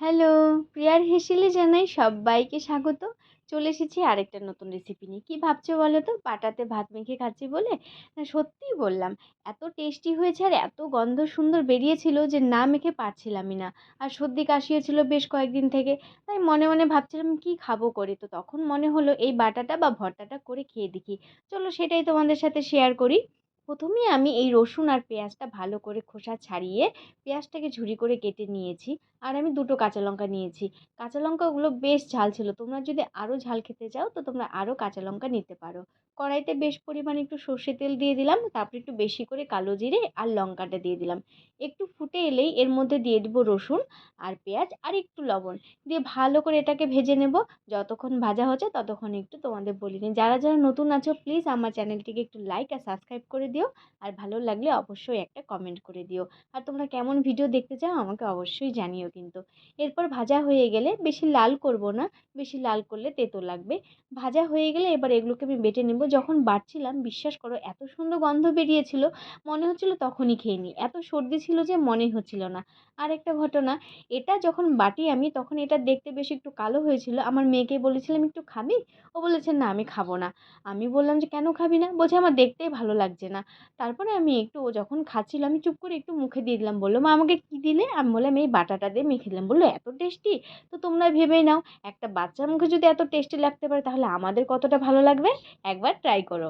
Hello, প্রিয়ার হেসেলে জানাই সবাইকে স্বাগত। চলে এসেছি আরেকটা নতুন রেসিপি নিয়ে। কী ভাবছ বলো তো? পাটাতে ভাত মেখে খাচ্ছি বলে? না সত্যিই বললাম। এত টেস্টি হয়েছে আর এত গন্ধ সুন্দর বেরিয়েছিল যে না মেখে পারছিলামই না। আর সর্দি কাশিও ছিল বেশ কয়েকদিন থেকে। তাই মনে মনে ভাবছিলাম কী খাব করে? তো তখন মনে হলো এই বাটাটা বা ভর্তাটা করে খেয়ে দেখি। চলো সেটাই তোমাদের সাথে শেয়ার করি। প্রথমেই আমি এই রসুন আর পেঁয়াজটা ভালো করে খোসা ছাড়িয়ে পেঁয়াজটাকে ঝুরি করে কেটে নিয়েছি। আর আমি দুটো কাঁচা লঙ্কা নিয়েছি। কাঁচা লঙ্কাগুলো বেশ ঝাল ছিল। তোমরা যদি আরও ঝাল খেতে চাও, তো তোমরা আরও কাঁচা লঙ্কা নিতে পারো। কড়াইতে বেশ পরিমাণে একটু সর্ষে তেল দিয়ে দিলাম। তারপর একটু বেশি করে কালো জিরে আর লঙ্কাটা দিয়ে দিলাম। একটু ফুটে এলেই এর মধ্যে দিয়ে দেবো রসুন আর পেঁয়াজ আর একটু লবণ। দিয়ে ভালো করে এটাকে ভেজে নেব। যতক্ষণ ভাজা হচ্ছে ততক্ষণ একটু তোমাদের বলি নিই যারা যারা নতুন আছো প্লিজ আমার চ্যানেলটিকে একটু লাইক আর সাবস্ক্রাইব করে দিও। আর ভালো লাগলে অবশ্যই একটা কমেন্ট করে দিও। আর তোমরা কেমন ভিডিও দেখতে চাও আমাকে অবশ্যই জানিও কিন্তু। এরপর ভাজা হয়ে গেলে বেশি লাল করব না। বেশি লাল করলে তেতো লাগবে। ভাজা হয়ে গেলে এবার এগুলোকে আমি বেটে নেব। যখন বাটছিলাম, বিশ্বাস করো এত সুন্দর গন্ধ বেরিয়েছিল, মনে হচ্ছিল তখনই খেয়ে নিই। এত সর্দি ছিল যে মনে হচ্ছিল না। আর একটা ঘটনা, এটা যখন বাটি আমি তখন এটা দেখতে বেশ একটু কালো হয়েছিল। আমার মেয়েকে বলেছিলাম, একটু খাবি? ও বলেছে, না, আমি খাব না। আমি বললাম যে, কেন খাবি না? বলছে, আমার দেখতেই ভালো লাগছে না। তারপরে আমি একটু, ও যখন খাচ্ছিল, আমি চুপ করে একটু মুখে দিয়ে দিলাম। বলল, মা, আমাকে কী দিলে? আমি বললাম, এই বাটাটা দিয়ে মেখে দিলাম। বলল, এত টেস্টি? তো তোমরা ভেবেই নাও, একটা বাচ্চার মুখে যদি এত টেস্টি লাগতে পারে, তাহলে আমাদের কতটা ভালো লাগবে? একবার ট্রাই করো।